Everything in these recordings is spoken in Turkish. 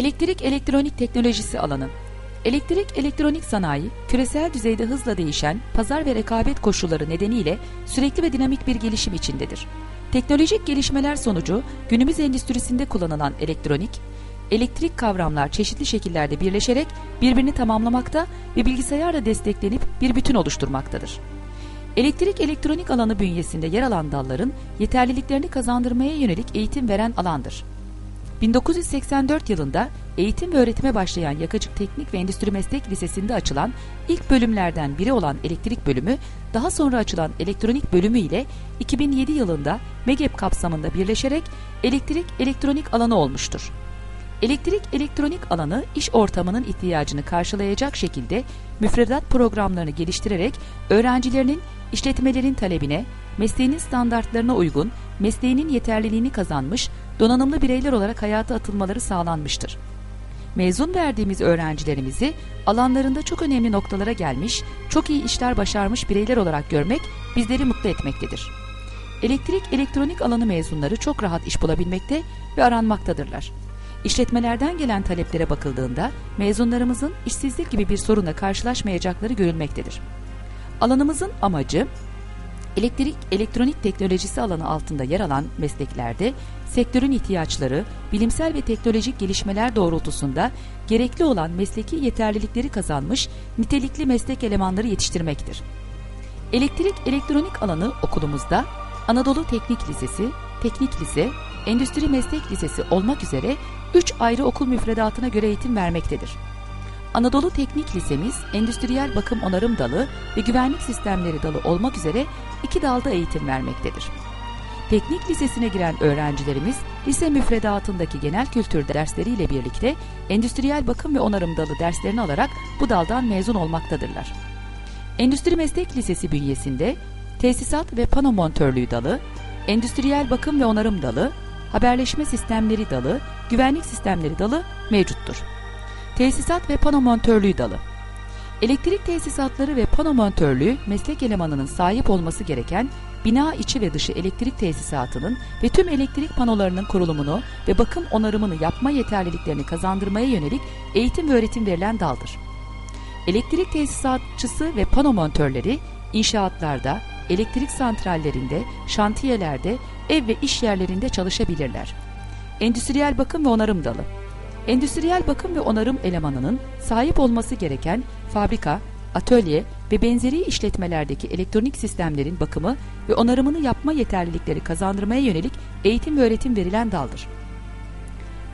Elektrik elektronik teknolojisi alanı Elektrik elektronik sanayi, küresel düzeyde hızla değişen pazar ve rekabet koşulları nedeniyle sürekli ve dinamik bir gelişim içindedir. Teknolojik gelişmeler sonucu günümüz endüstrisinde kullanılan elektronik, elektrik kavramlar çeşitli şekillerde birleşerek birbirini tamamlamakta ve bilgisayarla desteklenip bir bütün oluşturmaktadır. Elektrik elektronik alanı bünyesinde yer alan dalların yeterliliklerini kazandırmaya yönelik eğitim veren alandır. 1984 yılında eğitim ve öğretime başlayan Yakacık Teknik ve Endüstri Meslek Lisesi'nde açılan ilk bölümlerden biri olan elektrik bölümü, daha sonra açılan elektronik bölümü ile 2007 yılında MEGEP kapsamında birleşerek elektrik elektronik alanı olmuştur. Elektrik elektronik alanı iş ortamının ihtiyacını karşılayacak şekilde müfredat programlarını geliştirerek öğrencilerinin işletmelerin talebine, mesleğinin standartlarına uygun, mesleğinin yeterliliğini kazanmış, donanımlı bireyler olarak hayata atılmaları sağlanmıştır. Mezun verdiğimiz öğrencilerimizi alanlarında çok önemli noktalara gelmiş, çok iyi işler başarmış bireyler olarak görmek bizleri mutlu etmektedir. Elektrik elektronik alanı mezunları çok rahat iş bulabilmekte ve aranmaktadırlar. İşletmelerden gelen taleplere bakıldığında mezunlarımızın işsizlik gibi bir sorunla karşılaşmayacakları görülmektedir. Alanımızın amacı elektrik elektronik teknolojisi alanı altında yer alan mesleklerde sektörün ihtiyaçları, bilimsel ve teknolojik gelişmeler doğrultusunda gerekli olan mesleki yeterlilikleri kazanmış nitelikli meslek elemanları yetiştirmektir. Elektrik elektronik alanı okulumuzda Anadolu Teknik Lisesi, Teknik Lise, Endüstri Meslek Lisesi olmak üzere 3 ayrı okul müfredatına göre eğitim vermektedir. Anadolu Teknik Lisemiz, Endüstriyel Bakım Onarım Dalı ve Güvenlik Sistemleri Dalı olmak üzere iki dalda eğitim vermektedir. Teknik lisesine giren öğrencilerimiz lise müfredatındaki genel kültür dersleriyle birlikte endüstriyel bakım ve onarım dalı derslerini alarak bu daldan mezun olmaktadırlar. Endüstri Meslek Lisesi bünyesinde tesisat ve pano montörlüğü dalı, endüstriyel bakım ve onarım dalı, haberleşme sistemleri dalı, güvenlik sistemleri dalı mevcuttur. Tesisat ve pano montörlüğü dalı Elektrik tesisatları ve pano meslek elemanının sahip olması gereken bina içi ve dışı elektrik tesisatının ve tüm elektrik panolarının kurulumunu ve bakım onarımını yapma yeterliliklerini kazandırmaya yönelik eğitim ve öğretim verilen daldır. Elektrik tesisatçısı ve pano montörleri inşaatlarda, elektrik santrallerinde, şantiyelerde, ev ve iş yerlerinde çalışabilirler. Endüstriyel bakım ve onarım dalı Endüstriyel bakım ve onarım elemanının sahip olması gereken fabrika, atölye ve benzeri işletmelerdeki elektronik sistemlerin bakımı ve onarımını yapma yeterlilikleri kazandırmaya yönelik eğitim ve öğretim verilen daldır.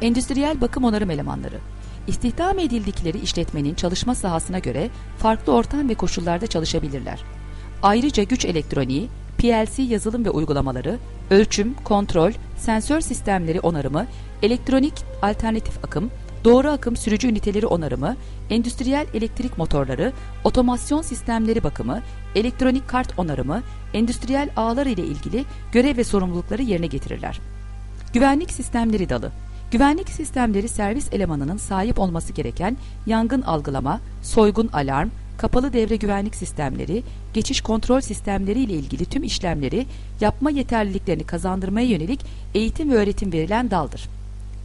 Endüstriyel bakım onarım elemanları İstihdam edildikleri işletmenin çalışma sahasına göre farklı ortam ve koşullarda çalışabilirler. Ayrıca güç elektroniği, PLC yazılım ve uygulamaları, ölçüm, kontrol, sensör sistemleri onarımı, elektronik alternatif akım, doğru akım sürücü üniteleri onarımı, endüstriyel elektrik motorları, otomasyon sistemleri bakımı, elektronik kart onarımı, endüstriyel ağlar ile ilgili görev ve sorumlulukları yerine getirirler. Güvenlik sistemleri dalı Güvenlik sistemleri servis elemanının sahip olması gereken yangın algılama, soygun alarm, kapalı devre güvenlik sistemleri, geçiş kontrol sistemleri ile ilgili tüm işlemleri yapma yeterliliklerini kazandırmaya yönelik eğitim ve öğretim verilen daldır.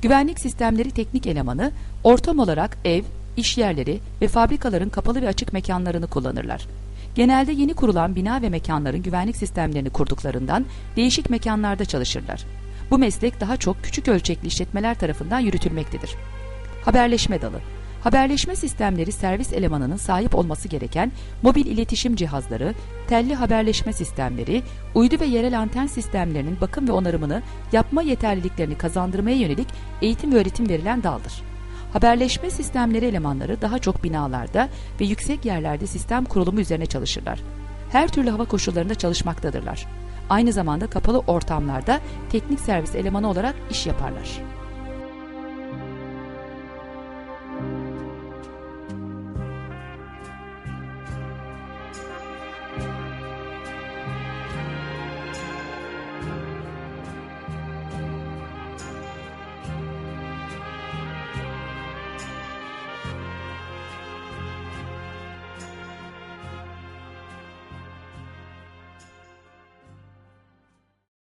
Güvenlik sistemleri teknik elemanı ortam olarak ev, iş yerleri ve fabrikaların kapalı ve açık mekanlarını kullanırlar. Genelde yeni kurulan bina ve mekanların güvenlik sistemlerini kurduklarından değişik mekanlarda çalışırlar. Bu meslek daha çok küçük ölçekli işletmeler tarafından yürütülmektedir. Haberleşme dalı Haberleşme sistemleri servis elemanının sahip olması gereken mobil iletişim cihazları, telli haberleşme sistemleri, uydu ve yerel anten sistemlerinin bakım ve onarımını yapma yeterliliklerini kazandırmaya yönelik eğitim ve öğretim verilen daldır. Haberleşme sistemleri elemanları daha çok binalarda ve yüksek yerlerde sistem kurulumu üzerine çalışırlar. Her türlü hava koşullarında çalışmaktadırlar. Aynı zamanda kapalı ortamlarda teknik servis elemanı olarak iş yaparlar.